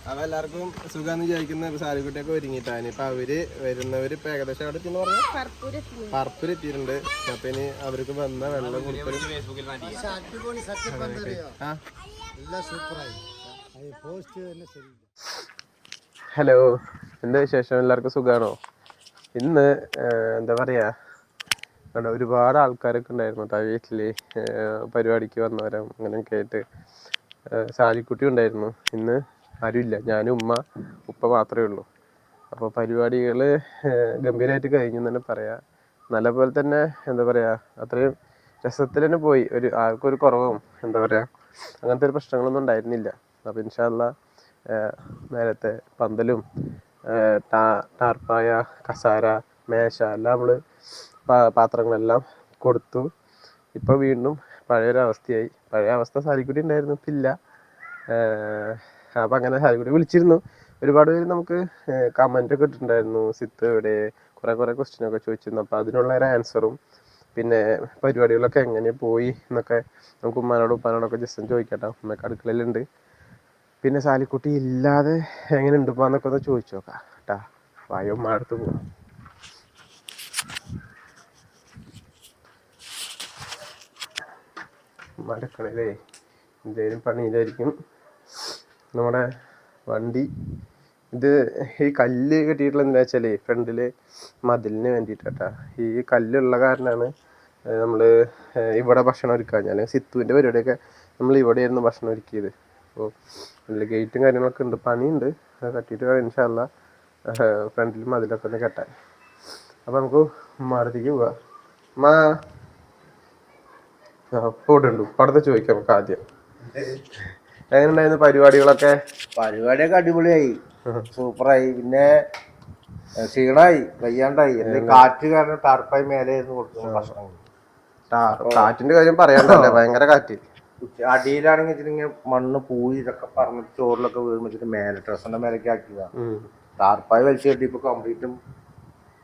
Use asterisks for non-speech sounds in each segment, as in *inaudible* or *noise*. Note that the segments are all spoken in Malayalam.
അപ്പൊ എല്ലാവർക്കും സുഖാന്ന് ചോദിക്കുന്ന സാരിക്കുട്ടിയൊക്കെ ഒരുങ്ങിട്ടാണ് ഇപ്പൊ അവർ വരുന്നവര് ഇപ്പൊ ഏകദേശം അവിടെ എത്തി പറഞ്ഞാൽ പറപ്പിലെത്തിയിട്ടുണ്ട് അപ്പൊ ഇനി അവർക്ക് വന്ന വെള്ളം കൊടുക്കലും ഹലോ എന്താ വിശേഷം? എല്ലാവർക്കും സുഖമാണോ ഇന്ന് എന്താ പറയാ? കണ്ടോ ഒരുപാട് ആൾക്കാരൊക്കെ ഉണ്ടായിരുന്നു കേട്ടോ വീട്ടിൽ. പരിപാടിക്ക് വന്നവരും അങ്ങനെയൊക്കെ ആയിട്ട്. സാലിക്കുട്ടി ഉണ്ടായിരുന്നു. ഇന്ന് ആരുമില്ല. ഞാനും ഉമ്മ ഉപ്പ മാത്രമേ ഉള്ളൂ. അപ്പോൾ പരിപാടികൾ ഗംഭീരമായിട്ട് കഴിഞ്ഞു തന്നെ പറയാം. നല്ലപോലെ തന്നെ എന്താ പറയാ അത്രയും രസത്തിൽ തന്നെ പോയി. ഒരു ആർക്കും ഒരു കുറവും എന്താ പറയാ അങ്ങനത്തെ ഒരു പ്രശ്നങ്ങളൊന്നും ഉണ്ടായിരുന്നില്ല. അപ്പോൾ ഇൻഷാല്ല നേരത്തെ പന്തലും ടാ- ടാർപ്പായ കസാര മേശ എല്ലാം നമ്മൾ പാത്രങ്ങളെല്ലാം കൊടുത്തു. ഇപ്പോൾ വീണ്ടും പഴയൊരവസ്ഥയായി. പഴയ അവസ്ഥ സാരിക്കുട്ടി ഉണ്ടായിരുന്നു ഇപ്പം ഇല്ല അപ്പം അങ്ങനെ സാരിക്കുട്ടി വിളിച്ചിരുന്നു. ഒരുപാട് പേര് നമുക്ക് കമന്റ് ഒക്കെ ഇട്ടിട്ടുണ്ടായിരുന്നു. സിത്ത് എവിടെ? കുറേ കുറേ ക്വസ്റ്റ്യൻ ഒക്കെ ചോദിച്ചിരുന്നു. അപ്പോൾ അതിനുള്ള ഒരു ആൻസറും പിന്നെ പരിപാടികളൊക്കെ എങ്ങനെ പോയി എന്നൊക്കെ നമുക്ക് ഉമ്മാനോടും ഉപ്പാനോടൊക്കെ ജസ്റ്റ് ചോദിക്കട്ടോ. ഉമ്മയൊക്കെ അടുക്കളയിലുണ്ട്. പിന്നെ സാലിക്കുട്ടി ഇല്ലാതെ എങ്ങനെ ഉണ്ട് എന്നൊക്കെ ഒന്ന് ചോദിച്ചു നോക്കാം കേട്ടാ. വായോ ഉമ്മ അടുത്ത് പോവാം. അടുക്കളയിലേ എന്തേലും പണിയിലായിരിക്കും. നമ്മുടെ വണ്ടി. ഇത് ഈ കല്ല് കെട്ടിയിട്ടുള്ള എന്താ വെച്ചാൽ ഫ്രണ്ടിൽ മതിലിന് വേണ്ടിയിട്ടാ ഈ കല്ലുള്ള കാരണമാണ് നമ്മൾ ഇവിടെ ഭക്ഷണം ഒരുക്കുക ഞാൻ സിത്തുവിന്റെ പരിപാടിയൊക്കെ നമ്മൾ ഇവിടെയായിരുന്നു ഭക്ഷണം ഒരുക്കിയത്. അപ്പോൾ അതിൽ ഗേറ്റും കാര്യങ്ങളൊക്കെ ഉണ്ട് പണിയുണ്ട്. കട്ടിയിട്ട് ഇൻഷാല്ല ഫ്രണ്ടിൽ മതിലൊക്കെ ഒന്ന് കെട്ടാൻ. അപ്പോൾ നമുക്ക് മാറത്തേക്ക് പോവാം. ഉമ്മാ. ഉണ്ട്. പടത്തെ ചോദിക്കാം നമുക്ക് ആദ്യം. എങ്ങനെയുണ്ടായിരുന്നു പരിപാടികളൊക്കെ? പരിപാടിയൊക്കെ അടിപൊളിയായി. സൂപ്പറായി. പിന്നെ ക്ഷീണായി. വയ്യാണ്ടായി. എന്റെ കാറ്റ് കാരണം ടാർപ്പായി മേലെയായിരുന്നു കൊടുത്തത് ഭക്ഷണം കാ- കാറ്റിന്റെ കാര്യം പറയാണ്ടല്ലേ? ഭയങ്കര കാറ്റ്. അടിയിലാണെങ്കിൽ ഇങ്ങനെ മണ്ണ് പൂയി ഇതൊക്കെ പറഞ്ഞ് ചോറിലൊക്കെ വീഴുമ്പോഴത്തേക്ക് മേലെ ഡ്രസ്സിന്റെ മേലേക്ക് ആക്കിയതാ. ടാർപ്പായി വലിച്ചു കെട്ടിയപ്പോ കംപ്ലീറ്റും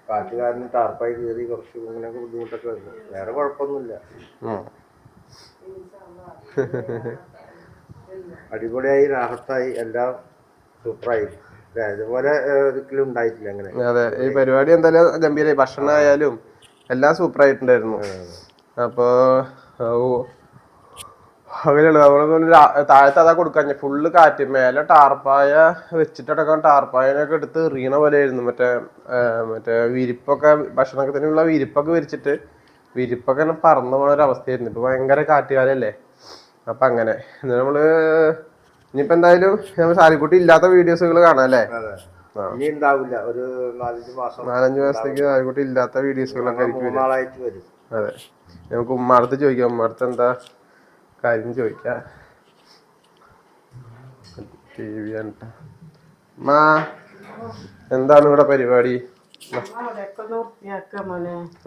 കാറ്റുകാരന് കാരണം ടാർപ്പായി കയറി കുറച്ച് ഇങ്ങനെയൊക്കെ ബുദ്ധിമുട്ടൊക്കെ വരുന്നു. വേറെ കുഴപ്പമൊന്നുമില്ല. അടിപൊളിയായി രാഹത്തായി എല്ലാം സൂപ്പറായി. അതുപോലെ ഇതുപോലെ ഒരിക്കലും ഉണ്ടായിട്ടില്ല അങ്ങനെ. അതെ ഈ പരിപാടി എന്തായാലും ഗംഭീരമായി ഭക്ഷണം ആയാലും എല്ലാം സൂപ്പർ ആയിട്ടുണ്ടായിരുന്നു അപ്പോ അങ്ങനെയാണ് അങ്ങനെയുള്ളു നമ്മൾ താഴത്തെ അതാ കൊടുക്കാൻ ഫുള്ള് കാറ്റ് മേലെ ടാർപ്പായ വെച്ചിട്ടടക്കം ടാർപ്പായനൊക്കെ എടുത്ത് എറിയണ പോലെ ആയിരുന്നു മറ്റേ മറ്റേ വിരിപ്പൊക്കെ ഭക്ഷണത്തിനുള്ള വിരിപ്പൊക്കെ വിരിച്ചിട്ട് വിരിപ്പൊക്കെ പറന്നു പോണ ഒരു അവസ്ഥയായിരുന്നു ഇപ്പൊ ഭയങ്കര കാറ്റുകാലല്ലേ? അപ്പൊ അങ്ങനെ. എന്നിട്ട് നമ്മൾ ഇനിയിപ്പോ എന്തായാലും നമ്മൾ സാരിക്കുട്ടി ഇല്ലാത്ത വീഡിയോസുകൾ കാണാം അല്ലേ? അതെ. ഇനി ഉണ്ടാവില്ല ഒരു നാലഞ്ച് മാസം നാലഞ്ച് മാസത്തേക്ക് സാരിക്കുട്ടി ഇല്ലാത്ത വീഡിയോസുകളൊക്കെ ആയിരിക്കും വരും. അതെ. നമുക്ക് ഉമ്മാടത്ത് ചോദിക്കാം. ഉമ്മാടത്ത് എന്താ കാര്യം ചോദിക്കാം. ടി വി മാ എന്താണ് ഇവിടെ പരിപാടി?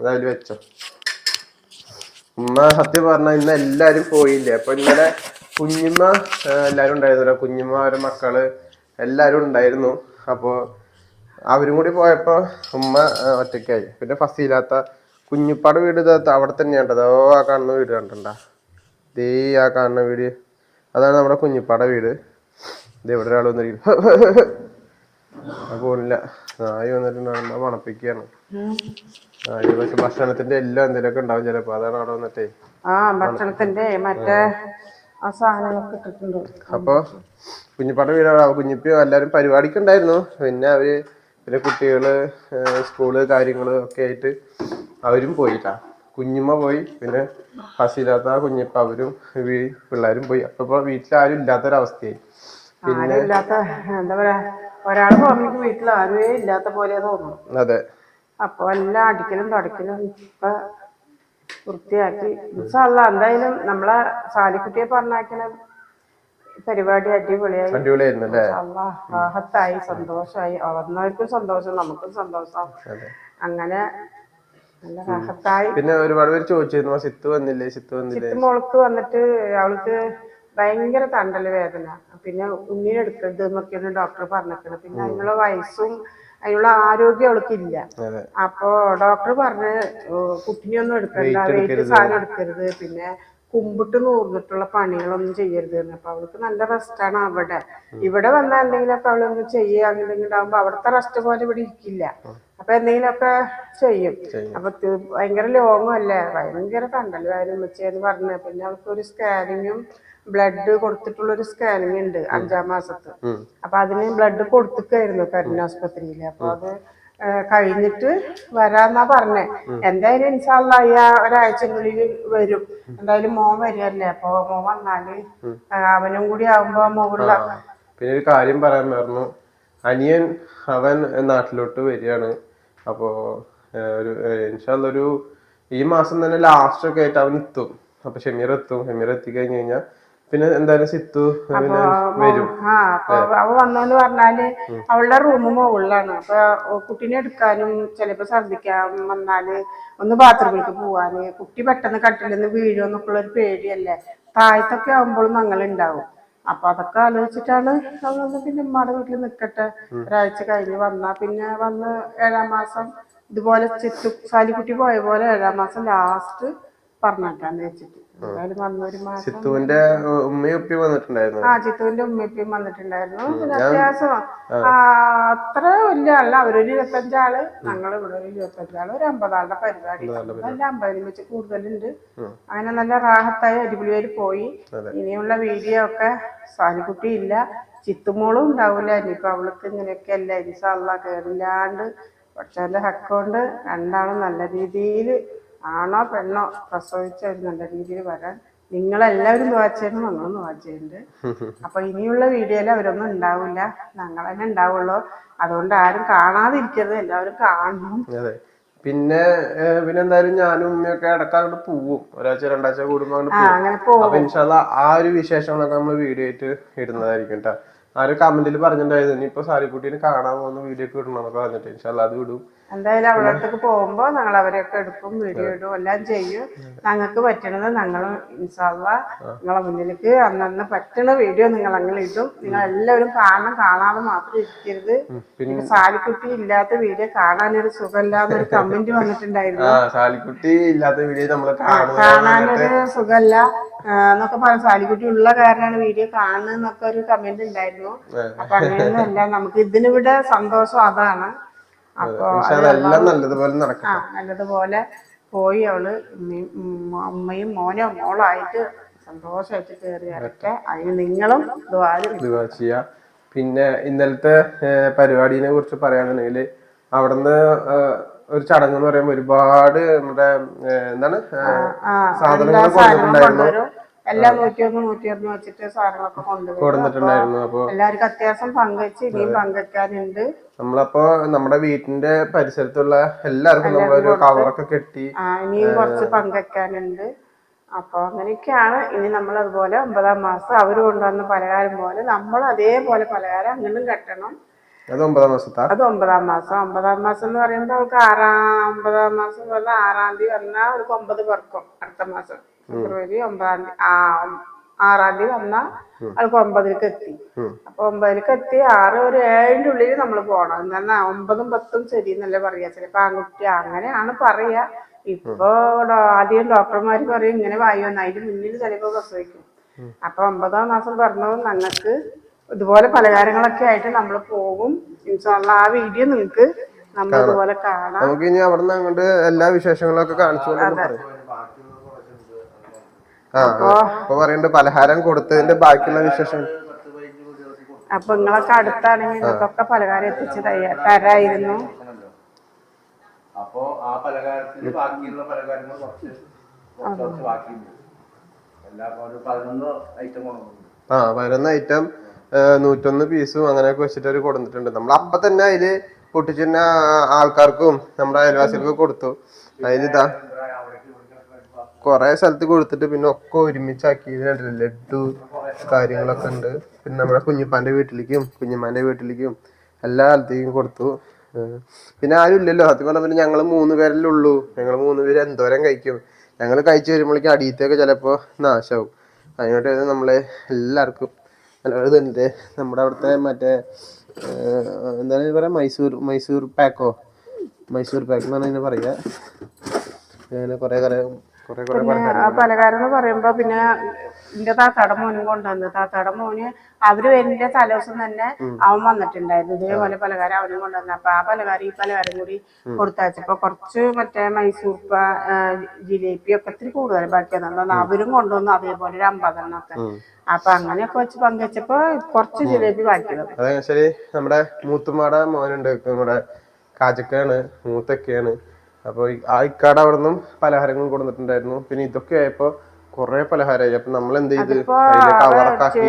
അതായത് വെച്ചോ. ഉമ്മ സത്യം പറഞ്ഞ ഇന്ന് എല്ലാരും പോയില്ലേ? അപ്പൊ ഇന്നലെ കുഞ്ഞുമ്മ എല്ലാരും ഉണ്ടായിരുന്നല്ലോ. കുഞ്ഞുമ്മ അവരെ മക്കൾ എല്ലാരും ഉണ്ടായിരുന്നു. അപ്പോ അവരും കൂടി പോയപ്പോ ഉമ്മ ഒറ്റയ്ക്കായി. പിന്നെ ഫസിലാത്ത കുഞ്ഞുപ്പാട് വീട് അവിടെ തന്നെയാണ് അതോ ആ കാണുന്ന വീട് കണ്ടണ്ട ദേ ആ കാണുന്ന വീട്. അതാണ് നമ്മുടെ കുഞ്ഞിപ്പാടെ വീട്. ഇത് ഇവിടെ ഒരാൾ വന്നിരിക്കുന്നു. അത് ഇല്ല നായി വന്നിട്ടുണ്ടാകുമ്പോ മണപ്പിക്കുകയാണ്. പക്ഷെ ഭക്ഷണത്തിന്റെ എല്ലാം എന്തെങ്കിലുമൊക്കെ ഉണ്ടാവും ചിലപ്പോ. അതാണ് അവിടെ വന്നിട്ടേ. ആ ഭക്ഷണത്തിന്റെ മറ്റേ ആ സാധനങ്ങളൊക്കെ ഇട്ടിട്ടുണ്ട്. അപ്പൊ കുഞ്ഞിപ്പാടെ വീടാണ് കുഞ്ഞിപ്പി എല്ലാരും പരിപാടിക്ക് ഉണ്ടായിരുന്നു പിന്നെ അവർ പിന്നെ കുട്ടികൾ സ്കൂൾ കാര്യങ്ങൾ ഒക്കെ ആയിട്ട് അവരും പോയിട്ടാ. കുഞ്ഞുമ്മ പോയി പിന്നെ ഫസീലാത്ത കുഞ്ഞിപ്പ അവരും പിള്ളേരും പോയി. അപ്പൊ വീട്ടിൽ ആരും ഇല്ലാത്തൊരവസ്ഥയായി. പിന്നെ എന്താ പറയാ ഒരാൾ വീട്ടിൽ ആരുമേ ഇല്ലാത്ത പോലെ തോന്നുന്നു. അതെ. അപ്പൊ എല്ലാം അടിക്കലും തുടക്കലും ഇപ്പൊ വൃത്തിയാക്കി. ഇൻഷാല്ലാ എന്തായാലും നമ്മളെ സാലിക്കുട്ടിയെ പറഞ്ഞാക്കണ പരിപാടി അടിപൊളിയായി. അള്ളാഹത്തായി സന്തോഷമായി വന്നവർക്കും സന്തോഷം നമുക്കും സന്തോഷം. അങ്ങനെ പിന്നെ ഒരുപാട് പേര് ചോദിച്ചിരുന്നു സിത്ത് വന്നില്ലേ? സിത്ത് വന്നില്ലേ? മുളക്ക് മോൾക്ക് വന്നിട്ട് അവൾക്ക് ഭയങ്കര തണ്ടൽ വേദന. പിന്നെ കുഞ്ഞിനെടുക്കരുത് എന്നൊക്കെയാണ് ഡോക്ടർ പറഞ്ഞിരിക്കുന്നത് പിന്നെ അതിനുള്ള വയസ്സും അതിനുള്ള ആരോഗ്യം അവൾക്കില്ല. അപ്പോ ഡോക്ടർ പറഞ്ഞ് കുട്ടിനെയൊന്നും എടുക്കണ്ട വെയിറ്റ് സാധനം എടുക്കരുത്. പിന്നെ കുമ്പിട്ട് നൂർന്നിട്ടുള്ള പണികളൊന്നും ചെയ്യരുത് എന്ന് അപ്പൊ അവൾക്ക് നല്ല റെസ്റ്റ് ആണ് അവിടെ. ഇവിടെ വന്നാൽ എന്തെങ്കിലുമൊക്കെ അവളൊന്ന് ചെയ്യുക അങ്ങനെ ഉണ്ടാകുമ്പോ അവിടുത്തെ റെസ്റ്റ് പോലെ ഇവിടെ ഇരിക്കില്ല. അപ്പൊ എന്തെങ്കിലുമൊക്കെ ചെയ്യും. അപ്പൊ ഭയങ്കര ലോങ്ങും അല്ലേ? ഭയങ്കര കണ്ടല്ലോ കാര്യം വെച്ചേന്ന് പറഞ്ഞു പിന്നെ അവൾക്ക് ഒരു സ്കാനിങ്ങും ബ്ലഡ് കൊടുത്തിട്ടുള്ള ഒരു സ്കാനിങ് ഉണ്ട് അഞ്ചാം മാസത്ത്. അപ്പൊ അതിന് ബ്ലഡ് കൊടുത്തിക്കായിരുന്നു കരുണ ആസ്പത്രിയിൽ അപ്പൊ അത് കഴിഞ്ഞിട്ട് വരാന്നാ പറഞ്ഞേ. എന്തായാലും ഇൻഷാള്ള ഈ ഒരാഴ്ചക്കുള്ളിൽ വരും. എന്തായാലും മോൻ വരികയല്ലേ അപ്പൊ മോൻ വന്നാൽ അവനും കൂടി ആവുമ്പോ മുകളില പിന്നെ ഒരു കാര്യം പറയാൻ പറഞ്ഞു അനിയൻ അവൻ നാട്ടിലോട്ട് വരികയാണ്. അപ്പോ ഒരു ഇൻഷാല്ല ഒരു ഈ മാസം തന്നെ ലാസ്റ്റ് ഒക്കെ ആയിട്ട് അവൻ എത്തും. അപ്പൊ ഷെമീർ എത്തും. ഷെമീർ എത്തിക്കഴിഞ്ഞ് കഴിഞ്ഞാൽ പിന്നെ എന്തായാലും സിത്തു ആ അപ്പൊ അവ വന്നോന്ന് പറഞ്ഞാൽ അവളുടെ റൂം മുകളിലാണ് അപ്പൊ കുട്ടീനെ എടുക്കാനും ചിലപ്പോ ഛർദിക്കാൻ വന്നാൽ ഒന്ന് ബാത്റൂമിലേക്ക് പോവാന്. കുട്ടി പെട്ടെന്ന് കട്ടിൽ നിന്ന് വീഴുമെന്നൊക്കെ ഉള്ള ഒരു പേടിയല്ലേ? താഴത്തൊക്കെ ആവുമ്പോഴും ഞങ്ങളുണ്ടാവും അപ്പൊ അതൊക്കെ ആലോചിച്ചിട്ടാണ് അവളൊന്ന് പിന്നെ ഉമ്മയുടെ വീട്ടിൽ നിൽക്കട്ടെ ഒരാഴ്ച കഴിഞ്ഞ് വന്നാ പിന്നെ വന്ന് ഏഴാം മാസം ഇതുപോലെ ചിത്തു സാലിക്കുട്ടി പോയ പോലെ ഏഴാം മാസം ലാസ്റ്റ് പറഞ്ഞിട്ടാന്ന് വെച്ചിട്ട്. സിത്തുവിന്റെ ഉമ്മയും ഉപ്പയും വന്നിട്ടുണ്ടായിരുന്നു. ആ ചിത്തുവിന്റെ ഉമ്മയും വന്നിട്ടുണ്ടായിരുന്നു. പിന്നെ അത്യാവശ്യം അത്ര വലിയ ആളല്ല. അവരൊരു ഇരുപത്തഞ്ചാൾ ഞങ്ങൾ ഇവിടെ ഒരു ഇരുപത്തഞ്ചാൾ ഒരു അമ്പതാളുടെ പരിപാടി. നല്ല അമ്പതിനും വെച്ച് കൂടുതലുണ്ട്. അങ്ങനെ നല്ല റാഹത്തായി അടിപൊളിയായി പോയി. ഇനിയുള്ള വീഡിയോ ഒക്കെ സാലിക്കുട്ടി ഇല്ല ചിത്തുമോളും ഉണ്ടാവില്ല. ഇനിയിപ്പോ അവൾക്ക് ഇങ്ങനെയൊക്കെ അല്ല. ഇൻഷാല്ല കേറില്ലാണ്ട് പക്ഷെ എന്റെ ഹക്കൊണ്ട് രണ്ടാളും നല്ല രീതിയിൽ ആണോ പെണ്ണോ പ്രസവിച്ച ഒരു നല്ല രീതിയിൽ വരാൻ നിങ്ങളെല്ലാവരും വായിച്ചേരും ഞങ്ങളും വാച്ചുണ്ട് അപ്പൊ ഇനിയുള്ള വീഡിയോയിൽ അവരൊന്നും ഉണ്ടാവില്ല. ഞങ്ങൾ തന്നെ ഉണ്ടാവുള്ളൂ. അതുകൊണ്ട് ആരും കാണാതിരിക്കരുത്. എല്ലാവരും കാണണം. പിന്നെ പിന്നെ എന്തായാലും ഞാനും ഉമ്മയൊക്കെ ഇടയ്ക്ക് അങ്ങോട്ട് പോവും. ഒരാഴ്ച രണ്ടാഴ്ച കൂടുമ്പോ അങ്ങോട്ട് ആ പോകും ഇൻഷാല്ല ആ ഒരു വിശേഷങ്ങളൊക്കെ നമ്മൾ വീഡിയോ ആയിട്ട് ഇടുന്നതായിരിക്കും കേട്ടോ ആരും കമന്റിൽ പറഞ്ഞിട്ടുണ്ടായിരുന്നു ഇനിയിപ്പോ സാരിക്കുട്ടീനെ കാണാൻ പോകുന്ന വീഡിയോ ഒക്കെ ഇടണം എന്നൊക്കെ പറഞ്ഞിട്ട് ഇൻഷാല്ല അത് വിടും. എന്തായാലും അവരുടെ അടുത്തേക്ക് പോകുമ്പോ ഞങ്ങൾ അവരെയൊക്കെ എടുക്കും വീഡിയോ ഇടും എല്ലാം ചെയ്യും. ഞങ്ങൾക്ക് പറ്റണത് ഞങ്ങൾ ഇൻഷാല്ല നിങ്ങളെ മുന്നിലേക്ക് അന്നന്ന് പറ്റണ വീഡിയോ നിങ്ങൾ അങ്ങനെ ഇടും. നിങ്ങൾ എല്ലാവരും കാണാൻ കാണാതെ മാത്രം ഇരിക്കരുത്. പിന്നെ? സാലിക്കുട്ടി ഇല്ലാത്ത വീഡിയോ കാണാനൊരു സുഖമില്ലാന്നൊരു കമന്റ് വന്നിട്ടുണ്ടായിരുന്നു. സാലിക്കുട്ടി ഇല്ലാത്ത വീഡിയോ നമ്മൾ കാണാനൊരു സുഖമല്ല എന്നൊക്കെ പറഞ്ഞു സാലിക്കുട്ടി ഉള്ള കാരണമാണ് വീഡിയോ കാണുന്നത് എന്നൊക്കെ ഒരു കമന്റ് ഉണ്ടായിരുന്നു. അപ്പൊ അങ്ങനെയൊന്നും അല്ല നമുക്ക് ഇതിനിവിടെ സന്തോഷം അതാണ്. അപ്പൊ നല്ലതുപോലെ നടക്കും ആ നല്ലതുപോലെ പോയി അവൾ അമ്മയും മോനോ മോളായിട്ട് സന്തോഷമായിട്ട് കയറി വരട്ടെ. അതിന് നിങ്ങളും ചെയ്യാ. പിന്നെ ഇന്നലത്തെ പരിപാടിനെ കുറിച്ച് പറയുകയാണെങ്കിൽ അവിടുന്ന് ഒരു ചടങ്ങ് എന്ന് പറയുമ്പോൾ ഒരുപാട് നമ്മുടെ എന്താണ് സാധനങ്ങൾ എല്ലാ കൊണ്ടുവന്നിട്ടുണ്ടായിരുന്നു. എല്ലാം നൂറ്റി ഒന്ന് നൂറ്റി ഒന്ന് വെച്ചിട്ട് സാധനങ്ങളൊക്കെ കൊണ്ടുപോയി അപ്പൊ എല്ലാവർക്കും അത്യാവശ്യം പങ്കുവെച്ച് ഇനിയും പങ്കുവെക്കാനുണ്ട്. നമ്മളപ്പോ നമ്മുടെ വീട്ടിന്റെ പരിസരത്തുള്ള എല്ലാവർക്കും നമ്മളൊരു കവറൊക്കെ കെട്ടി ഇനിയും കുറച്ച് പങ്കുവെക്കാനുണ്ട് അപ്പൊ അങ്ങനെയൊക്കെയാണ്. ഇനി നമ്മൾ അതുപോലെ ഒമ്പതാം മാസം അവർ കൊണ്ടുവന്ന പലഹാരം പോലെ നമ്മൾ അതേപോലെ പലഹാരം അങ്ങനെ കെട്ടണം. അത് ഒമ്പതാം മാസത്താ? അത് ഒമ്പതാം മാസം. ഒമ്പതാം മാസം എന്ന് പറയുമ്പോൾ അവൾക്ക് ആറാം ഒമ്പതാം മാസം പറഞ്ഞാൽ ആറാം തീയതി വന്നാൽ അവൾക്ക് ഒമ്പത് പേർക്കും അടുത്ത മാസം. ഫെബ്രുവരി ഒമ്പതാം തീയതി ആ ആറാം തീയതി വന്നാൽ അവൾക്ക് ഒമ്പതിലേക്ക് എത്തി. അപ്പൊ ഒമ്പതിലേക്ക് എത്തി ആറ് ഒരു ഏഴിന്റെ ഉള്ളിൽ നമ്മൾ പോണം. എന്നാ ഒമ്പതും പത്തും ശരി എന്നല്ലേ പറയാ. ചിലപ്പോ ആൺകുട്ടി അങ്ങനെയാണ് പറയാ. ഇപ്പൊ ആദ്യം ഡോക്ടർമാർ പറയും ഇങ്ങനെ വായു വന്ന അതിന്റെ മുന്നിൽ ചിലപ്പോ പ്രസവിക്കും. അപ്പൊ ഒമ്പതാം മാസം പറഞ്ഞത് ഞങ്ങൾക്ക് ഇതുപോലെ പലഹാരങ്ങളൊക്കെ ആയിട്ട് നമ്മൾ പോകും. ഇൻഷാല്ല ആ വീഡിയോ നിങ്ങൾക്ക് നമ്മൾ ഇതുപോലെ കാണാം. നമുക്ക് ഇനി അവിടുന്ന് അങ്ങോട്ട് എല്ലാ വിശേഷങ്ങളൊക്കെ കാണിച്ചു ആ ഇപ്പൊ പറയണ്ട് പലഹാരം കൊടുത്തതിന്റെ ബാക്കിയുള്ള വിശേഷം. അപ്പൊ നിങ്ങളൊക്കെ അടുത്താണെങ്കിൽ നിങ്ങൾക്കൊക്കെ പലഹാരം എത്തിച്ച് തരായിരുന്നു. അപ്പോ ആ പലഹാരത്തിൽ ബാക്കിയുള്ള പലഹാരങ്ങൾ കുറച്ച് കുറച്ച് ബാക്കിയുണ്ട്. എല്ലാ ഒരു പതിനൊന്ന് ഐറ്റം കൊണ്ടുവന്നു ആ വരുന്ന ഐറ്റം നൂറ്റൊന്ന് പീസും അങ്ങനെയൊക്കെ വെച്ചിട്ട് അവർ കൊടുത്തിട്ടുണ്ട്. നമ്മൾ അപ്പൊ തന്നെ അതിൽ പൊട്ടിച്ചിരുന്ന ആൾക്കാർക്കും നമ്മുടെ അയൽവാസികൾക്കും കൊടുത്തു. അതിലിതാ കൊറേ സ്ഥലത്ത് കൊടുത്തിട്ട് പിന്നെ ഒക്കെ ഒരുമിച്ചാക്കി. ലഡു കാര്യങ്ങളൊക്കെ ഉണ്ട്. പിന്നെ നമ്മുടെ കുഞ്ഞിപ്പാന്റെ വീട്ടിലേക്കും കുഞ്ഞിമാന്റെ വീട്ടിലേക്കും എല്ലാ സ്ഥലത്തേക്കും കൊടുത്തു. പിന്നെ ആരും ഇല്ലല്ലോ. സത്യം പറഞ്ഞാൽ പിന്നെ ഞങ്ങൾ മൂന്ന് പേരല്ലേ ഉള്ളൂ. ഞങ്ങൾ മൂന്ന് പേര് എന്തോരം കഴിക്കും. ഞങ്ങൾ കഴിച്ചു വരുമ്പോഴേക്കും അടിയത്തൊക്കെ ചിലപ്പോ നാശാവും. അതിനോട്ട് നമ്മളെ എല്ലാവർക്കും ഇതുണ്ട്. നമ്മുടെ അവിടുത്തെ മറ്റേ എന്താണ് പറയാ? മൈസൂർ മൈസൂർ പാക്കോ? മൈസൂർ പാക്ക് എന്നാണ് അതിന് പറയുക അങ്ങനെ കുറേ കുറേ പിന്നെ ആ പലകാരം എന്ന് പറയുമ്പോ പിന്നെ എന്റെ താത്താടെ മോനും കൊണ്ടുവന്നു. താത്താടെ മോന് അവർ വരുന്ന തലേദിവസം തന്നെ അവൻ വന്നിട്ടുണ്ടായിരുന്നു. ഇതേപോലെ പലകാരം അവനും കൊണ്ടുവന്നു. അപ്പൊ ആ പലകാരം ഈ പലകാരം കൂടി കൊടുത്തയച്ചപ്പോ കുറച്ച് മറ്റേ മൈസൂർ പാ ആ, ജിലേബി ഒക്കെ ഇത്തിരി കൂടുതൽ ബാക്കി അവരും കൊണ്ടുവന്നു അതേപോലെ ഒരു അമ്പതെണ്ണൊക്കെ അപ്പൊ അങ്ങനെയൊക്കെ വെച്ച് പങ്കുവെച്ചപ്പോ കുറച്ച് ജിലേബി ബാക്കി വന്നു നമ്മുടെ മൂത്തുമാടെ മോനുണ്ട്. നമ്മുടെ കാജക്കയാണ് മൂത്തൊക്കെയാണ്. അപ്പോൾ ആ ഇക്കാട് അവിടെ നിന്നും പലഹാരങ്ങൾ കൊടുത്തിട്ടുണ്ടായിരുന്നു പിന്നെ ഇതൊക്കെ ആയപ്പോൾ കുറെ പലഹാരമായി അപ്പൊ നമ്മൾ എന്ത് ചെയ്ത്? ആക്കി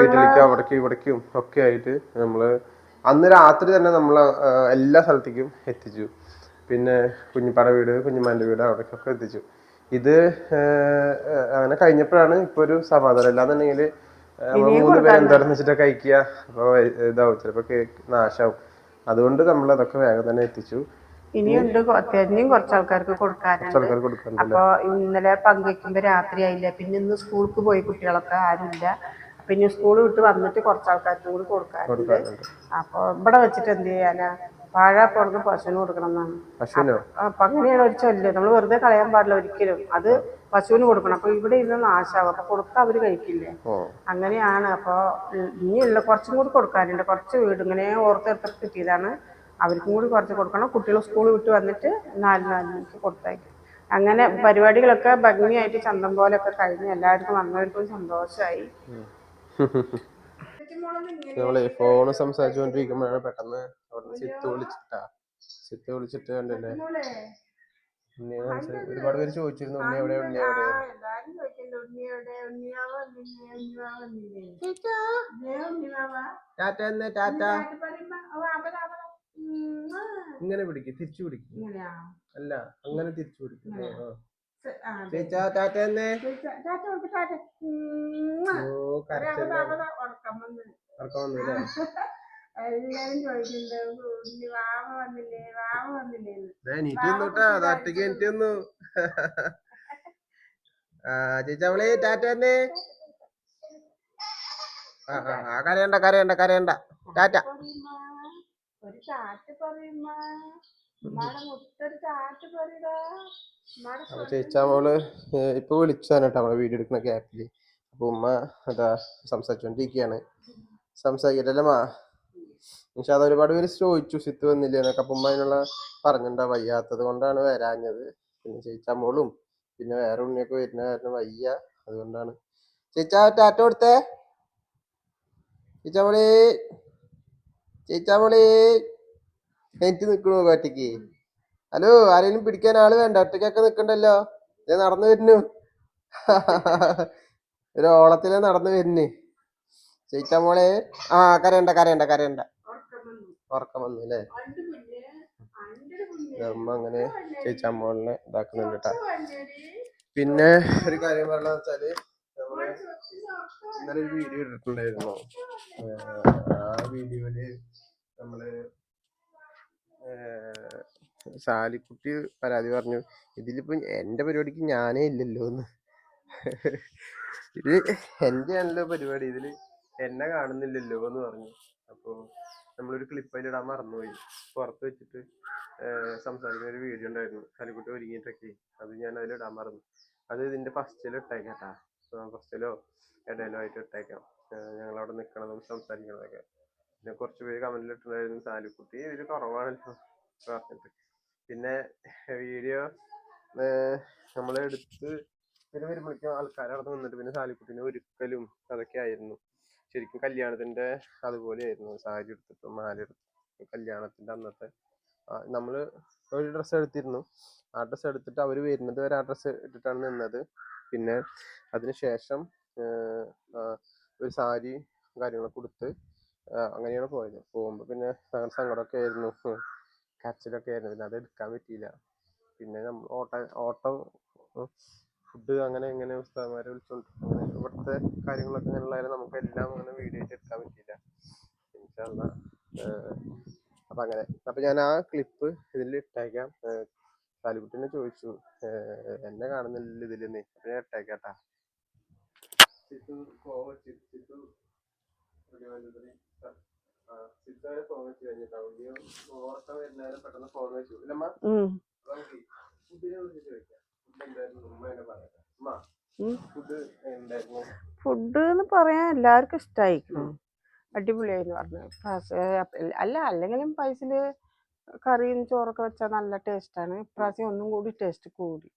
വീട്ടിലേക്ക് അവിടേക്ക് ഇവിടേക്കും ഒക്കെ ആയിട്ട് നമ്മൾ അന്ന് രാത്രി തന്നെ നമ്മൾ എല്ലാ സ്ഥലത്തേക്കും എത്തിച്ചു. പിന്നെ കുഞ്ഞിപ്പാട വീട് കുഞ്ഞിമാന്റെ വീട് അവിടേക്കൊക്കെ എത്തിച്ചു. ഇത് അങ്ങനെ കഴിഞ്ഞപ്പോഴാണ് ഇപ്പൊ ഒരു സമാധാനം. അല്ലാന്നുണ്ടെങ്കിൽ മൂന്ന് പേര് എന്താണെന്ന് വെച്ചിട്ട് കഴിക്കുക. അപ്പോൾ ഇതാവും. ചിലപ്പോൾ കേക്ക് നാശാവും. അതുകൊണ്ട് നമ്മൾ അതൊക്കെ വേഗം തന്നെ എത്തിച്ചു. ഇനിയുണ്ട് അത്യാവശ്യം തെരഞ്ഞും കുറച്ച് ആൾക്കാർക്ക് കൊടുക്കാനുണ്ട് അപ്പൊ ഇന്നലെ പങ്കുവെക്കുമ്പോ രാത്രിയായില്ല പിന്നെ ഇന്ന് സ്കൂൾക്ക് പോയി കുട്ടികളൊക്കെ ആരുമില്ല. പിന്നെ സ്കൂൾ വിട്ട് വന്നിട്ട് കുറച്ച് ആൾക്കാർക്ക് കൂടി കൊടുക്കാറുണ്ട് അപ്പൊ ഇവിടെ വെച്ചിട്ട് എന്ത് ചെയ്യാനാ? വാഴ പുറത്ത് പശുവിന് കൊടുക്കണം എന്നാണ്. പശുവിനോ? അപ്പൊ അങ്ങനെയാണ് ഒരു ചൊല്ല്. നമ്മൾ വെറുതെ കളയാൻ പാടില്ല ഒരിക്കലും. അത് പശുവിന് കൊടുക്കണം. അപ്പൊ ഇവിടെ ഇരുന്ന് നാശാവും. അപ്പൊ കൊടുത്താൽ അവർ കഴിക്കില്ലേ? അങ്ങനെയാണ്. അപ്പൊ ഇനിയുള്ള കുറച്ചും കൂടി കൊടുക്കാനുണ്ട്. കുറച്ച് വീട് ഇങ്ങനെ ഓർത്തെടുത്തിട്ട് കിട്ടിയതാണ്. അവർക്കും കൂടി കുറച്ച് കൊടുക്കണം. കുട്ടികൾ സ്കൂൾ വിട്ട് വന്നിട്ട് നാല് നാല് മണിക്ക് കൊടുത്തയക്കും അങ്ങനെ പരിപാടികളൊക്കെ ഭംഗിയായിട്ട് ചന്തം പോലെയൊക്കെ കഴിഞ്ഞ് എല്ലാവർക്കും വന്നവർക്കും സന്തോഷമായി നമ്മളെ ഫോണ് സംസാരിച്ചുകൊണ്ടിരിക്കുമ്പോഴാണ് പെട്ടെന്ന് അവിടുന്ന് ചിത്ത് വിളിച്ചിട്ടാ. ചിത്ത് വിളിച്ചിട്ട് കണ്ടില്ലേ? ഒരുപാട് പേര് ചോദിച്ചിരുന്നു. ഉണ്ണി എവിടെ? ഉണ്ണി എവിടെ ടാറ്റ എന്നേ ടാറ്റ. ഇങ്ങനെ പിടിക്ക് തിരിച്ചു പിടിക്കും. അല്ല അങ്ങനെ തിരിച്ചു പിടിക്കും. ചേച്ചാ ടാറ്റ തന്നെ. ഓ എണീറ്റ് ആ ചേച്ചാ അവളെ ടാറ്റ ആ കരയണ്ട കരയണ്ട കരയണ്ട. ടാറ്റ. ഒരു ചാറ്റ് പറയുമ്പോ ഉമ്മാടെ മുത്തൊരു ചാറ്റ് പറയടാ ഉമ്മാടെ അപ്പൊ ചേച്ചാ മോൾ ഇപ്പൊ വിളിച്ചതാണ് കേട്ടോ നമ്മളെ വീഡിയോ എടുക്കുന്ന ഗ്യാപ്പിൽ. അപ്പൊ ഉമ്മ അതാ സംസാരിച്ചോണ്ടിരിക്കയാണ്. സംസാരിക്കട്ടല്ലേ മാ? പക്ഷെ അത് ഒരുപാട് പേര് ചോദിച്ചു സിത്ത് വന്നില്ല എന്നൊക്കെ. അപ്പൊ ഉമ്മ അതിനുള്ള പറഞ്ഞിട്ടുണ്ടാ വയ്യാത്തത് കൊണ്ടാണ് വരാഞ്ഞത്. പിന്നെ ചേച്ചാ മോളും പിന്നെ വേറെ ഉണ്ണിയൊക്കെ വരുന്ന കാരണം വയ്യ. അതുകൊണ്ടാണ്. ചേച്ചാ ടാറ്റ കൊടുത്തേ. ചേച്ചാ മോളെ ചേച്ചാ മോളെ എനിക്ക് നിക്കണു ഒറ്റയ്ക്ക്. ഹലോ ആരെങ്കിലും പിടിക്കാൻ ആൾ വേണ്ട ഒറ്റയ്ക്കൊക്കെ നിക്കണ്ടല്ലോ? ഞാൻ നടന്നു വരുന്നു. *laughs* ഒരു ഓളത്തിലെ നടന്നു വരുന്നു. ചേച്ചാ മോളെ ആ കരയണ്ട കരയണ്ട കരയണ്ട. ഉറക്കം വന്നു അല്ലേ? അമ്മ അങ്ങനെ ചേച്ചാ മോളിനെ ഇതാക്കുന്നുണ്ട് കേട്ടാ. പിന്നെ ഒരു കാര്യം പറഞ്ഞാൽ വെച്ചാൽ ഇന്നലെ ഒരു വീഡിയോ ഇട്ടിട്ടുണ്ടായിരുന്നു ആ വീഡിയോയിൽ നമ്മൾ സാലിക്കുട്ടി പരാതി പറഞ്ഞു. ഇതിലിപ്പോ എന്റെ പരിപാടിക്ക് ഞാനേ ഇല്ലല്ലോ എന്ന്. ഇത് എന്റെ ആണല്ലോ പരിപാടി. ഇതിൽ എന്നെ കാണുന്നില്ലല്ലോ എന്ന് പറഞ്ഞു. അപ്പൊ നമ്മളൊരു ക്ലിപ്പ് അതിൽ ഇടാൻ മറന്നുപോയി. പുറത്ത് വെച്ചിട്ട് സംസാരിക്കുന്ന ഒരു വീഡിയോ ഉണ്ടായിരുന്നു. സാലിക്കുട്ടി ഒരുങ്ങിയിട്ടൊക്കെ. അത് ഞാൻ അതിൽ ഇടാൻ മറന്നു. അത് ഇതിന്റെ ഫസ്റ്റിൽ ഇട്ടേക്കാട്ടാ ഫസ്റ്റിലോ ഇടയിലോ ആയിട്ട് ഇട്ടേക്കാം. ഞങ്ങൾ അവിടെ നിൽക്കണതും സംസാരിക്കണതൊക്കെ. പിന്നെ കുറച്ച് പേര് കമന്റിൽ ഇട്ടിട്ടുണ്ടായിരുന്നു സാലിക്കുട്ടി. ഇതിൽ കുറവാണല്ലോ പറഞ്ഞിട്ട് പിന്നെ വീഡിയോ നമ്മൾ എടുത്ത് പിന്നെ വരുമ്പോഴേക്കും ആൾക്കാർ അവിടെ നിന്നിട്ട് പിന്നെ സാലിക്കുട്ടീനെ ഒരുക്കലും അതൊക്കെ ആയിരുന്നു. ശരിക്കും കല്യാണത്തിന്റെ അതുപോലെ ആയിരുന്നു. സാരി എടുത്തിട്ടും മാല എടുത്തിട്ടും കല്യാണത്തിന്റെ അന്നത്തെ നമ്മൾ ഒരു ഡ്രസ്സ് എടുത്തിരുന്നു. ആ ഡ്രസ്സ് എടുത്തിട്ട് അവർ വരുന്നത് വരെ ആ ഡ്രസ്സ് ഇട്ടിട്ടാണ് നിന്നത്. പിന്നെ അതിനുശേഷം ഒരു സാരി കാര്യങ്ങളൊക്കെ കൊടുത്ത് അങ്ങനെയാണ് പോയത്. പോകുമ്പോൾ പിന്നെ ഭയങ്കര സങ്കടമൊക്കെ ആയിരുന്നു. കരച്ചിലൊക്കെ ആയിരുന്നു. പിന്നെ അത് എടുക്കാൻ പറ്റിയില്ല. പിന്നെ നമ്മൾ ഓട്ട ഓട്ടം ഫുഡ് അങ്ങനെ ഇങ്ങനെ ഉസ്താദ്മാരെ വിളിച്ചോണ്ട് അങ്ങനെ ഇവിടുത്തെ കാര്യങ്ങളൊക്കെ ഇങ്ങനെ ഉള്ളതായാലും നമുക്ക് എല്ലാം അങ്ങനെ വീഡിയോ ആയിട്ട് എടുക്കാൻ പറ്റിയില്ല. ഇൻഷാ അള്ളാ. ഏഹ് അപ്പൊ അങ്ങനെ. അപ്പൊ ഞാൻ ആ ക്ലിപ്പ് ഇതിൽ ഇട്ടേക്കാം. സാലിക്കുട്ടിനെ ചോദിച്ചു. എന്നെ കാണുന്നില്ല ഇതിലെന്ന് അപ്പൊ ഞാൻ ഇട്ടേക്കാട്ടാ. ചിത്തു കോവ വെച്ച് തിരുവനന്തപുരം ചിത്തുവിനെ ഫോൺ വെച്ച് കഴിഞ്ഞിട്ടാവും ഇനി വരുന്നവരെ പെട്ടെന്ന് ഫോൺ വെച്ചു. ഇല്ലമ്മ ഫുഡിനെ കുറിച്ച് ചോദിക്കാം. ഫുഡ് എന്തായിരുന്നു? ഉമ്മ എന്നെ പറയാം ഉമ്മ ഉം. ഫുഡ് എന്തായിരുന്നു? ഫുഡ് എന്ന് പറയാൻ എല്ലാവർക്കും ഇഷ്ടമായിരിക്കും അടിപൊളിയായിരുന്നു പറഞ്ഞു അല്ല അല്ലെങ്കിലും പൈസയിൽ കറിയും ചോറൊക്കെ വെച്ചാൽ നല്ല ടേസ്റ്റാണ് ഇപ്രാവശ്യം ഒന്നും കൂടി ടേസ്റ്റ് കൂടി.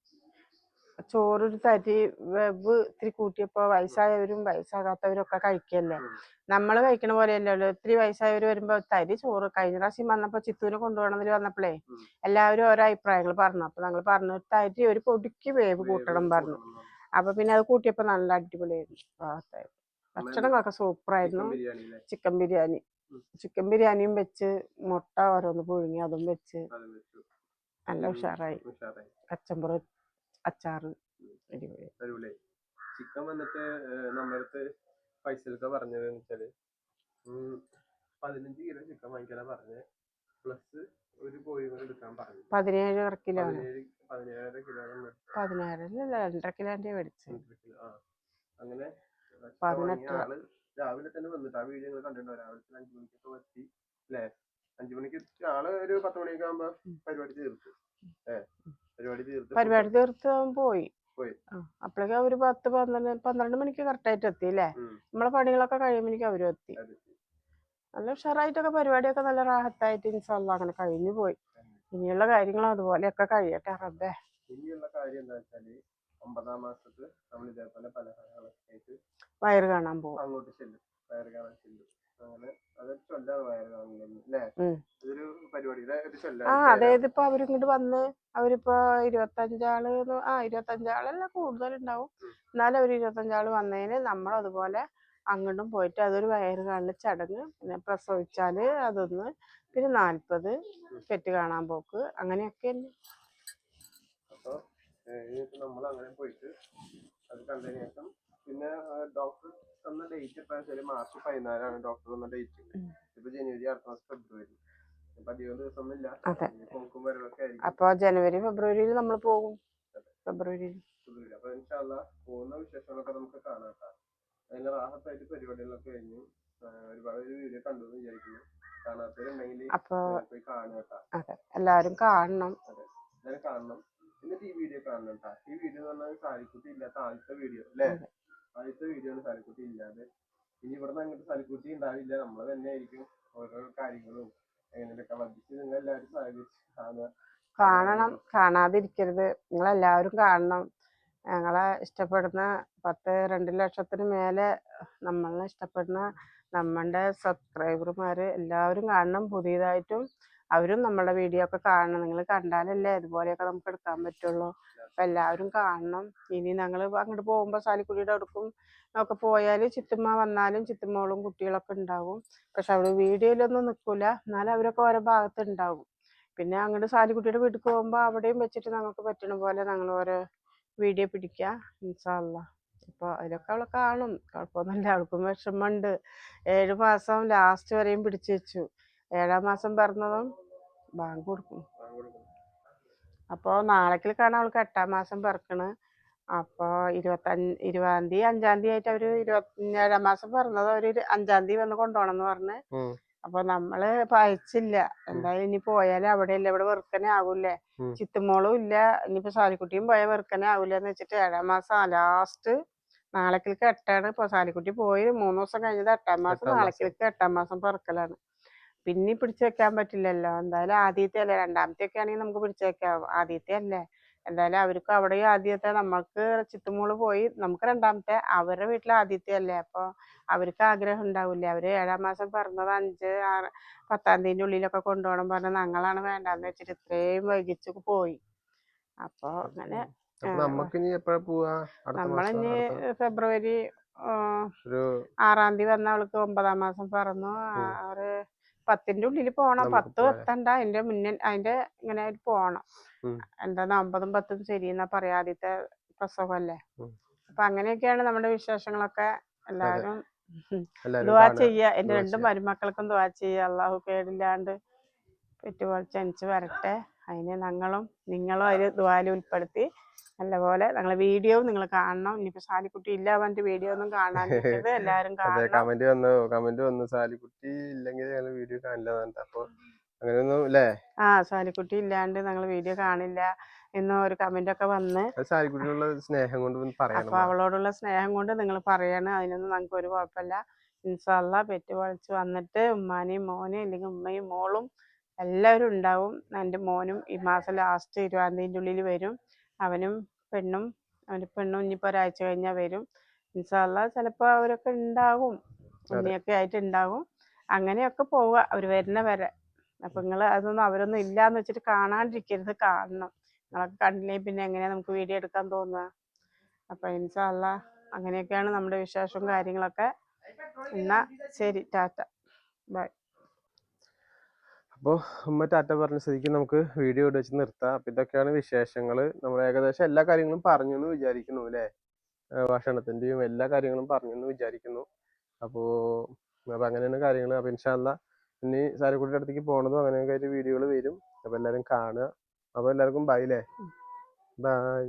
ചോറൊരു തരി വെബ് ഇത്തിരി കൂട്ടിയപ്പോൾ വയസ്സായവരും വയസ്സാകാത്തവരും ഒക്കെ കഴിക്കല്ലേ നമ്മൾ കഴിക്കണ പോലെയല്ലല്ലോ ഇത്തിരി വയസ്സായവർ വരുമ്പോൾ തരി ചോറ്. കഴിഞ്ഞ പ്രാവശ്യം വന്നപ്പോൾ ചിത്തൂര് കൊണ്ടുപോകണമെന്നിൽ വന്നപ്പോഴേ. എല്ലാവരും ഓരോ അഭിപ്രായങ്ങൾ പറഞ്ഞു. അപ്പോൾ ഞങ്ങൾ പറഞ്ഞു ഒരു തരി ഒരു പൊടിക്ക് വേവ് കൂട്ടണം പറഞ്ഞു. അപ്പൊ പിന്നെ അത് കൂട്ടിയപ്പോ നല്ല അടിപൊളിയായിരുന്നു. ഭാഗത്തായിരുന്നു ഭക്ഷണങ്ങളൊക്കെ സൂപ്പറായിരുന്നു. ആയിരുന്നു ചിക്കൻ ബിരിയാണി. ചിക്കൻ ബിരിയാണിയും വെച്ച് മുട്ട ഓരോന്ന് പുഴുങ്ങി അതും വെച്ച് നല്ല ഉഷാറായി. ഉഷാറായി. കച്ചമ്പറ് അച്ചാറ് അടിപൊളി. ചിക്കൻ വന്നിട്ട് നമ്മളടുത്ത് പൈസയൊക്കെ പറഞ്ഞത് വെച്ചാൽ പതിനഞ്ച് കിലോ ചിക്കൻ വാങ്ങിക്കാനാ പറഞ്ഞത് പ്ലസ് ഒരു കോഴി കൂടെ എടുക്കാൻ പറഞ്ഞു പതിനേഴര കിലോ പതിനേഴ് പതിനേഴര കിലോ പതിനാറല്ല രണ്ടര കിലോന്റെ മേടിച്ചു. അങ്ങനെ പതിനെട്ട്. ആൾ രാവിലെ തന്നെ വന്നിട്ട് ആ വീഡിയോ നിങ്ങൾ കണ്ടിട്ടുണ്ടോ? രാവിലെ തന്നെ അഞ്ചു മണിക്കൊക്കെ എത്തി അല്ലേ അഞ്ചു മണിക്ക് ആൾ ഒരു പത്ത് മണിയൊക്കെ ആകുമ്പോ പരിപാടി തീർത്തു ഏഹ് പരിപാടി തീർത്ത് പോയി. അപ്പോഴേക്കും അവർ പത്ത് പന്ത്രണ്ട് പന്ത്രണ്ട് മണിക്ക് കറക്റ്റായിട്ട് എത്തി അല്ലേ. നമ്മളെ പണികളൊക്കെ കഴിയുമ്പോഴേക്കും അവരും എത്തി. നല്ല ഉഷാറായിട്ടൊക്കെ പരിപാടിയൊക്കെ നല്ല റാഹത്തായിട്ട് ഇൻഷാല്ല അങ്ങനെ കഴിഞ്ഞു പോയി. ഇനിയുള്ള കാര്യങ്ങളും അതുപോലെയൊക്കെ കഴിയട്ടെ റബ്ബേ. ഇനിയുള്ള കാര്യം എന്താ വെച്ചാൽ ഒമ്പതാം മാസത്ത് നമ്മൾ ഇതേപോലെ പലഹാരങ്ങളൊക്കെ ആയിട്ട് വയറ് കാണാൻ പോകും അങ്ങോട്ട് ചെല്ലും. വയറ് കാണാൻ ചെല്ലും. ആ അതായത് ഇപ്പൊ അവരിങ്ങോട്ട് വന്ന് അവരിപ്പോ ഇരുപത്തഞ്ചാൾ ആ ഇരുപത്തഞ്ചാളല്ല കൂടുതലുണ്ടാവും. എന്നാലും അവർ ഇരുപത്തഞ്ചാൾ വന്നതിന് നമ്മൾ അതുപോലെ അങ്ങോട്ടും പോയിട്ട് അതൊരു വയറ് കാണൽ ചടങ്ങ് പിന്നെ പ്രസവിച്ചാൽ അതൊന്ന് പിന്നെ നാൽപ്പത് പെറ്റ് കാണാൻ പോക്ക് അങ്ങനെയൊക്കെ നമ്മൾ അങ്ങനെ പോയിട്ട് അത് കണ്ടതിന് ശേഷം പിന്നെ ഡോക്ടർ തന്ന ഡേറ്റ് ഇപ്പൊ ശരി മാർച്ച് പതിനാലാണ് ഡോക്ടർ തന്ന ഡേറ്റ് ഇപ്പൊ ജനുവരി അടുത്ത മാസം ഫെബ്രുവരി. അതെ. അപ്പൊ ജനുവരി ഫെബ്രുവരിയിൽ നമ്മൾ പോകും. ഫെബ്രുവരിയിൽ. ഫെബ്രുവരി. അപ്പൊ പോകുന്ന വിശേഷങ്ങളൊക്കെ നമുക്ക് കാണാം അതിന്റെ റാഹത്തായിട്ട് പരിപാടികളൊക്കെ കഴിഞ്ഞു. ഒരുപാട് വീഡിയോ കണ്ടു വിചാരിക്കുന്നു. കാണാത്തവരുണ്ടെങ്കിൽ അപ്പൊ പോയി കാണുക അതെ. എല്ലാരും കാണണം. എല്ലാരും കാണണം. എന്നിട്ട് ഈ വീഡിയോ കാണണം ഈ വീഡിയോ എന്ന് പറഞ്ഞാൽ സാരിക്കുട്ടി ഇല്ലാത്ത ആദ്യത്തെ വീഡിയോ അല്ലേ? ആദ്യത്തെ വീഡിയോ ആണ് സാരിക്കുട്ടി ഇല്ലാതെ. ഇനി ഇവിടെ അങ്ങോട്ട് സാലിക്കുട്ടി ഉണ്ടാവില്ല നമ്മൾ തന്നെ ആയിരിക്കും ഓരോ കാര്യങ്ങളും എങ്ങനെയൊക്കെ വധിച്ച് നിങ്ങൾ എല്ലാവരും സഹകരിച്ച് കാണണം. കാണാതിരിക്കരുത്. നിങ്ങൾ എല്ലാവരും കാണണം. ഞങ്ങളെ ഇഷ്ടപ്പെടുന്ന പത്ത് രണ്ട് ലക്ഷത്തിന് മേലെ നമ്മളെ ഇഷ്ടപ്പെടുന്ന നമ്മളുടെ സബ്സ്ക്രൈബർമാര് എല്ലാവരും കാണണം. പുതിയതായിട്ടും അവരും നമ്മളുടെ വീഡിയോ ഒക്കെ കാണണം. നിങ്ങൾ കണ്ടാലല്ലേ ഇതുപോലെയൊക്കെ നമുക്ക് എടുക്കാൻ പറ്റുള്ളൂ. അപ്പൊ എല്ലാവരും കാണണം. ഇനി ഞങ്ങൾ അങ്ങോട്ട് പോകുമ്പോൾ സാലിക്കുടിയുടെ അടുക്കും ഒക്കെ പോയാൽ ചിത്തുമ്മ വന്നാലും ചിത്തുമ്മോളും കുട്ടികളൊക്കെ ഉണ്ടാവും. പക്ഷെ അവിടെ വീഡിയോയിലൊന്നും നിൽക്കൂല എന്നാലും അവരൊക്കെ ഓരോ ഭാഗത്ത് ഉണ്ടാവും. പിന്നെ അങ്ങോട്ട് സാലിക്കുട്ടിയുടെ വീട്ടിൽ പോകുമ്പോൾ അവിടെയും വെച്ചിട്ട് നമുക്ക് പറ്റണ പോലെ ഞങ്ങൾ ഓരോ വീഡിയോ പിടിക്കുക ഇൻഷാല്ല അപ്പോൾ അതിലൊക്കെ അവളെ കാണും. കുഴപ്പമൊന്നുമില്ല. അവൾക്കും വിഷമമുണ്ട്. ഏഴ് മാസം ലാസ്റ്റ് വരെയും പിടിച്ചു വെച്ചു. ഏഴാം മാസം പിറന്നതും ബാങ്ക് കൊടുക്കും. അപ്പോൾ നാളേക്കിൽ കാണാൻ അവൾക്ക് എട്ടാം മാസം പിറക്കണ്. അപ്പോൾ ഇരുപത്തഞ്ച് ഇരുപതാം തീയതി അഞ്ചാം തീയതി ആയിട്ട് അവർ ഇരുപത്തി ഏഴാം മാസം പിറന്നത് അവർ അഞ്ചാം തീയതി വന്ന് കൊണ്ടുപോകണം എന്ന് പറഞ്ഞ്. അപ്പൊ നമ്മൾ അയച്ചില്ല. എന്തായാലും ഇനി പോയാലും അവിടെയല്ലേ ഇവിടെ വെറുക്കനെ ആവൂലേ ഉം. ചിത്തുമോളും ഇല്ല. ഇനിയിപ്പോ സാലിക്കുട്ടിയും പോയാൽ വെറുക്കനെ ആവൂല എന്ന് വെച്ചിട്ട് ഏഴാം മാസം ലാസ്റ്റ് നാളേക്കിലേക്ക് എട്ടാണ്. ഇപ്പൊ സാലിക്കുട്ടി പോയി മൂന്ന് ദിവസം കഴിഞ്ഞത് എട്ടാം മാസം എട്ടാം മാസം. നാളേക്കിലേക്ക് എട്ടാം മാസം പിറക്കലാണ്. പിന്നെ പിടിച്ചു വെക്കാൻ പറ്റില്ലല്ലോ. എന്തായാലും ആദ്യത്തെ അല്ലേ? രണ്ടാമത്തെ ഒക്കെ ആണെങ്കിൽ നമുക്ക് പിടിച്ചു വെക്കാം. ആദ്യത്തെ അല്ലേ? എന്തായാലും അവർക്ക് അവിടെയും ആദ്യത്തെ നമ്മൾക്ക് ചിത്തുമോൾ പോയി. നമുക്ക് രണ്ടാമത്തെ അവരുടെ വീട്ടിൽ ആദ്യത്തെ അല്ലേ? അപ്പൊ അവർക്ക് ആഗ്രഹം ഉണ്ടാവില്ലേ? അവർ ഏഴാം മാസം പിറന്നത് അഞ്ച് ആറ് പത്താം തീയതിന്റെ ഉള്ളിലൊക്കെ കൊണ്ടുപോകണം പറഞ്ഞ് ഞങ്ങളാണ് വേണ്ടാന്ന് വെച്ചിട്ട് ഇത്രയും വൈകിച്ചു പോയി. അപ്പൊ അങ്ങനെ നമുക്കിനി നമ്മളിനി ഫെബ്രുവരി ആറാം തീയതി വന്ന അവൾക്ക് ഒമ്പതാം മാസം പറഞ്ഞു ഒരു പത്തിന്റെ ഉള്ളിൽ പോണം പത്ത്. എത്തണ്ട അതിന്റെ മുന്നേ അതിന്റെ ഇങ്ങനെ പോണം എന്താന്ന് എന്താ ഒമ്പതും പത്തും ശരിയെന്നാ പറയാ ആദ്യത്തെ പ്രസവമല്ലേ ഉം. അപ്പൊ അങ്ങനെയൊക്കെയാണ് നമ്മുടെ വിശേഷങ്ങളൊക്കെ എല്ലാവരും ദുവാ. ചെയ്യ എന്റെ രണ്ട്. മരുമക്കൾക്കും ദുവാ ചെയ്യ അള്ളാഹു കേടില്ലാണ്ട് പെറ്റുപോൾ ജനിച്ച് വരട്ടെ അതിന് ഞങ്ങളും നിങ്ങളും അതിൽ ദുവാലി ഉൾപ്പെടുത്തി നല്ലപോലെ ഞങ്ങളെ വീഡിയോ നിങ്ങൾ കാണണം. ഇനിയിപ്പോ സാലിക്കുട്ടി ഇല്ല പറഞ്ഞിട്ട് വീഡിയോ ഒന്നും കാണാൻ *laughs* കാണണം. കമന്റ് വന്നു കമന്റ് വന്നു. സാലിക്കുട്ടി ഇല്ലെങ്കിൽ ഞങ്ങൾ വീഡിയോ കാണില്ല എന്നിട്ട് അപ്പൊ അങ്ങനെയൊന്നും അല്ലേ ആ സാലിക്കുട്ടി ഇല്ലാണ്ട് ഞങ്ങൾ വീഡിയോ കാണില്ല എന്ന ഒരു കമന്റ് ഒക്കെ വന്ന്. സാലിക്കുട്ടിയുള്ള സ്നേഹം കൊണ്ട് അപ്പൊ അവളോടുള്ള സ്നേഹം കൊണ്ട് നിങ്ങൾ പറയാണ്. അതിനൊന്നും നമുക്ക് ഒരു കുഴപ്പമില്ല. ഇൻഷാല്ല പെറ്റ് പൊളിച്ച് വന്നിട്ട് ഉമ്മാനെയും മോനെയും അല്ലെങ്കിൽ ഉമ്മയും മോളും എല്ലാവരും ഉണ്ടാവും. എന്റെ മോനും ഈ മാസം ലാസ്റ്റ് ഇരുപതാം തീയതിന്റെ ഉള്ളിൽ വരും. അവനും പെണ്ണും അവന്റെ പെണ്ണും ഇനിയിപ്പോൾ ഒരാഴ്ച കഴിഞ്ഞാ വരും. ഇൻഷാല്ല ചിലപ്പോൾ അവരൊക്കെ ഉണ്ടാകും ഉണ്ണിയൊക്കെ ആയിട്ട് ഉണ്ടാകും അങ്ങനെയൊക്കെ പോവുക. അവർ വരുന്ന വരെ. അപ്പൊ നിങ്ങൾ അതൊന്നും അവരൊന്നും ഇല്ലാന്ന് വെച്ചിട്ട് കാണാണ്ടിരിക്കരുത്. കാണണം. നിങ്ങളൊക്കെ കണ്ടില്ലെങ്കിൽ പിന്നെ എങ്ങനെയാ നമുക്ക് വീഡിയോ എടുക്കാൻ തോന്നുക അപ്പൊ ഇൻഷാല്ല അങ്ങനെയൊക്കെയാണ് നമ്മുടെ വിശേഷവും കാര്യങ്ങളൊക്കെ. എന്നാ ശരി. ടാറ്റ. ബൈ. അപ്പോൾ ഉമ്മ ടാറ്റ പറഞ്ഞ സ്ഥിതിക്ക് നമുക്ക് വീഡിയോ ഇവിടെ വെച്ച് നിർത്താം. അപ്പം ഇതൊക്കെയാണ് വിശേഷങ്ങൾ നമ്മൾ ഏകദേശം എല്ലാ കാര്യങ്ങളും പറഞ്ഞു എന്ന് വിചാരിക്കുന്നു അല്ലേ? ഭക്ഷണത്തിന്റെയും എല്ലാ കാര്യങ്ങളും പറഞ്ഞു എന്ന് വിചാരിക്കുന്നു. അപ്പോൾ അപ്പം അങ്ങനെയാണ് കാര്യങ്ങൾ അപ്പം ഇൻഷാല്ല ഇനി സാരക്കുട്ടിയുടെ അടുത്തേക്ക് പോണതും അങ്ങനെയൊക്കെ ആയിട്ട് വീഡിയോകൾ വരും. അപ്പോൾ എല്ലാവരും കാണുക. അപ്പോൾ എല്ലാവർക്കും ബൈ അല്ലേ ബൈ